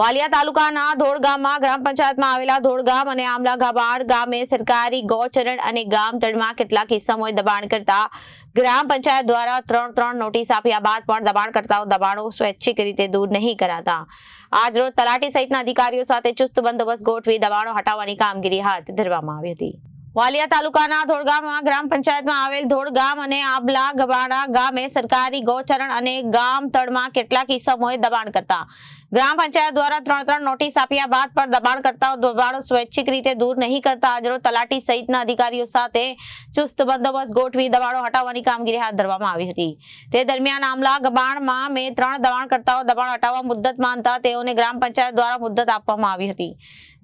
વાલિયા તાલુકાના ધોળ ગામમાં ગ્રામ પંચાયતમાં આવેલા ધોળ ગામ અને આમલા ગાબાડ ગામે સરકારી ગૌચરણ અને ગામ તળમાં કેટલાક કિસ્સાઓએ દબાણ કરતા ગ્રામ પંચાયત દ્વારા ત્રણ ત્રણ નોટિસ આપ્યા બાદ પણ દબાણકર્તાઓ દબાણો સ્વૈચ્છિક રીતે દૂર નહીં કરાતા. આજરોજ તલાટી સહિતના અધિકારીઓ સાથે ચુસ્ત બંદોબસ્ત ગોઠવી દબાણો હટાવવાની કામગીરી હાથ ધરવામાં આવી હતી. વાલિયા તાલુકાના ધોળગામમાં ગ્રામ પંચાયતમાં આવેલ ધોળગામ અને આબલા ગબાડા ગામે સરકારી ગૌચરણ અને ગામ તળમાં કેટલાક ઈસમોએ દબાણ કરતા ગ્રામ પંચાયત દ્વારા ત્રણ ત્રણ નોટિસ આપ્યા બાદ પણ દબાણ કરતા દબાણો સ્વૈચ્છિક રીતે દૂર નહીં કરતા આજરોજ તલાટી સહિતના અધિકારીઓ સાથે ચુસ્ત બંદોબસ્ત ગોઠવી દબાણો હટાવવાની કામગીરી હાથ ધરવામાં આવી હતી. તે દરમિયાન આમલા ગબાણમાં મેં ત્રણ દબાણકર્તાઓ દબાણ હટાવવા મુદ્દત માનતા તેઓને ગ્રામ પંચાયત દ્વારા મુદ્દત આપવામાં આવી હતી.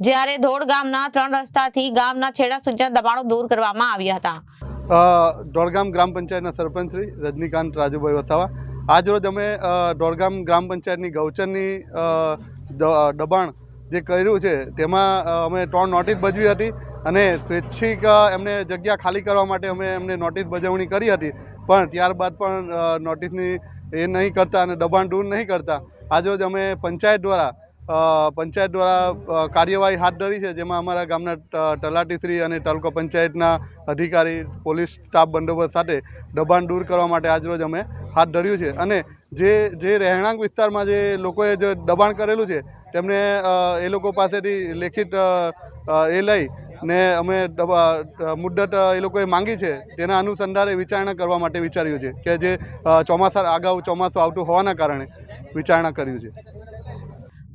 જ્યારે ધોળ ગામના ત્રણ રસ્તાથી ગામના છેડા સુધીના દબાણો દૂર કરવામાં આવ્યા હતા. દોડગામ ગ્રામ પંચાયતના સરપંચ શ્રી રજનીકાંત રાજુભાઈ વસાવા આજરોજ અમે દોડગામ ગ્રામ પંચાયતની ગૌચરની દબાણ જે કર્યું છે, તેમાં અમે ત્રણ નોટિસ ભજવી હતી અને સ્વૈચ્છિક એમને જગ્યા ખાલી કરવા માટે અમે એમને નોટિસ ભજવણી કરી હતી. પણ ત્યારબાદ પણ નોટિસની એ નહીં કરતા અને દબાણ દૂર નહીં કરતા. આજરોજ અમે પંચાયત દ્વારા પંચાયત દ્વારા કાર્યવાહી હાથ ધરી છે, જેમાં અમારા ગામના તલાટી તલાટીશ્રી અને તાલુકા પંચાયતના અધિકારી, પોલીસ સ્ટાફ બંદોબસ્ત સાથે દબાણ દૂર કરવા માટે આજરોજ અમે હાથ ધર્યું છે. અને જે જે રહેણાંક વિસ્તારમાં જે લોકોએ જે દબાણ કરેલું છે, તેમને એ લોકો પાસેથી લેખિત એ લઈ ને અમે મુદ્દત એ લોકોએ માંગી છે, તેના અનુસંધાને વિચારણા કરવા માટે વિચાર્યું છે, કે જે ચોમાસા અગાઉ ચોમાસું આવતું હોવાના કારણે વિચારણા કર્યું છે.